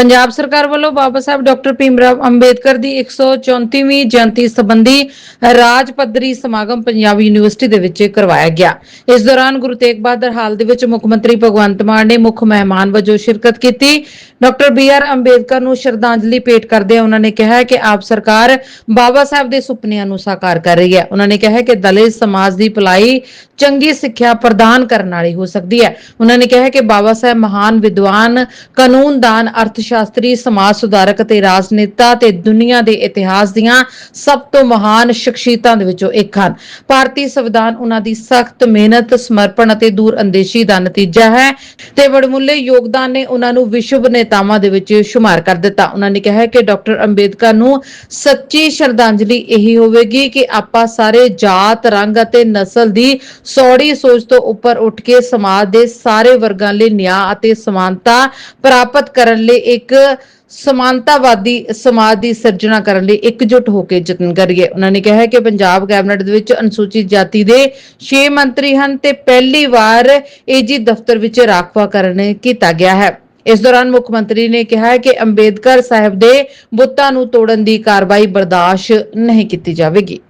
ਪੰਜਾਬ ਸਰਕਾਰ ਵੱਲੋਂ ਬਾਬਾ ਸਾਹਿਬ ਡਾਕਟਰ ਭੀਮ ਰਾਵ ਅੰਬੇਦਕਰ ਦੀ 134ਵੀਂ ਜਯੰਤੀ ਸੰਬੰਧੀ ਰਾਜ ਪੱਧਰੀ ਸਮਾਗਮ ਪੰਜਾਬ ਯੂਨੀਵਰਸਿਟੀ ਦੇ ਵਿੱਚ ਕਰਵਾਇਆ ਗਿਆ। ਇਸ ਦੌਰਾਨ ਗੁਰੂ ਤੇਗ ਬਹਾਦਰ ਹਾਲ ਦੇ ਵਿੱਚ ਮੁੱਖ ਮੰਤਰੀ ਭਗਵੰਤ ਮਾਨ ਨੇ ਮੁੱਖ ਮਹਿਮਾਨ ਵਜੋਂ ਸ਼ਿਰਕਤ ਕੀਤੀ। ਡਾਕਟਰ ਬੀ ਆਰ ਅੰਬੇਦਕਰ ਨੂੰ ਸ਼ਰਧਾਂਜਲੀ ਭੇਟ ਕਰਦਿਆਂ ਉਹਨਾਂ ਨੇ ਕਿਹਾ ਕਿ ਆਪ ਸਰਕਾਰ ਬਾਬਾ ਸਾਹਿਬ ਦੇ ਸੁਪਨਿਆਂ ਨੂੰ ਸਾਕਾਰ ਕਰ ਰਹੀ ਹੈ। ਉਹਨਾਂ ਨੇ ਕਿਹਾ ਕਿ ਦਲਿਤ ਸਮਾਜ ਦੀ ਭਲਾਈ ਚੰਗੀ ਸਿੱਖਿਆ ਪ੍ਰਦਾਨ ਕਰਨ ਵਾਲੀ ਹੋ ਸਕਦੀ ਹੈ। ਉਹਨਾਂ ਨੇ ਕਿਹਾ ਕਿ ਬਾਬਾ ਸਾਹਿਬ ਮਹਾਨ ਵਿਦਵਾਨ, ਕਾਨੂੰਨਦਾਨ, ਅਰਥ ਸ਼ਾਸਤਰੀ ਸਮਾਜ ਸੁਧਾਰਕ ਅਤੇ ਰਾਜਨੇਤਾ ਤੇ ਦੁਨੀਆ ਦੇ ਇਤਿਹਾਸ ਦੀਆਂ ਸਭ ਤੋਂ ਮਹਾਨ ਸ਼ਖਸੀਅਤਾਂ ਦੇ ਵਿੱਚੋਂ ਇੱਕ ਹਨ। ਭਾਰਤੀ ਸੰਵਿਧਾਨ ਉਹਨਾਂ ਦੀ ਸਖਤ ਮਿਹਨਤ, ਸਮਰਪਣ ਅਤੇ ਦੂਰ ਦਾ ਨਤੀਜਾ ਹੈ ਤੇ ਵਡਮੁੱਲੇ ਯੋਗਦਾਨ ਨੇ ਉਹਨਾਂ ਨੂੰ ਵਿਸ਼ਵ ਨੇਤਾਵਾਂ ਦੇ ਵਿੱਚ ਸ਼ੁਮਾਰ ਕਰ ਦਿੱਤਾ। ਉਹਨਾਂ ਨੇ ਕਿਹਾ ਕਿ ਡਾਕਟਰ ਅੰਬੇਦਕਰ ਨੂੰ ਸੱਚੀ ਸ਼ਰਧਾਂਜਲੀ ਇਹੀ ਹੋਵੇਗੀ ਕਿ ਆਪਾਂ ਸਾਰੇ ਜਾਤ, ਰੰਗ ਅਤੇ ਨਸਲ ਦੀ ਸੌੜੀ ਸੋਚ ਤੋਂ ਉੱਪਰ ਉੱਠ ਕੇ ਸਮਾਜ ਦੇ ਸਾਰੇ ਵਰਗਾਂ ਲਈ ਨਿਆਂ ਅਤੇ ਸਮਾਨਤਾ ਪ੍ਰਾਪਤ ਕਰਨ ਲਈ ਇੱਕ ਸਮਾਨਤਾਵਾਦੀ ਸਮਾਜ ਦੀ ਸਿਰਜਣਾ ਕਰਨ ਲਈ ਇਕਜੁੱਟ ਹੋ ਕੇ ਯਤਨ ਕਰੀਏ ਉਹਨਾਂ ਨੇ ਕਿਹਾ ਕਿ ਪੰਜਾਬ ਕੈਬਨਿਟ ਦੇ ਵਿੱਚ ਅਨੁਸੂਚਿਤ ਜਾਤੀ ਦੇ 6 ਮੰਤਰੀ ਹਨ ਤੇ ਪਹਿਲੀ ਵਾਰ ਏਜੀ ਦਫ਼ਤਰ ਵਿੱਚ ਰਾਖਵਾਂਕਰਨ ਕੀਤਾ ਗਿਆ ਹੈ। ਇਸ ਦੌਰਾਨ ਮੁੱਖ ਮੰਤਰੀ ਨੇ ਕਿਹਾ ਕਿ ਅੰਬੇਦਕਰ ਸਾਹਿਬ ਦੇ ਬੁੱਤਾਂ ਨੂੰ ਤੋੜਨ ਦੀ ਕਾਰਵਾਈ ਬਰਦਾਸ਼ਤ ਨਹੀਂ ਕੀਤੀ ਜਾਵੇਗੀ।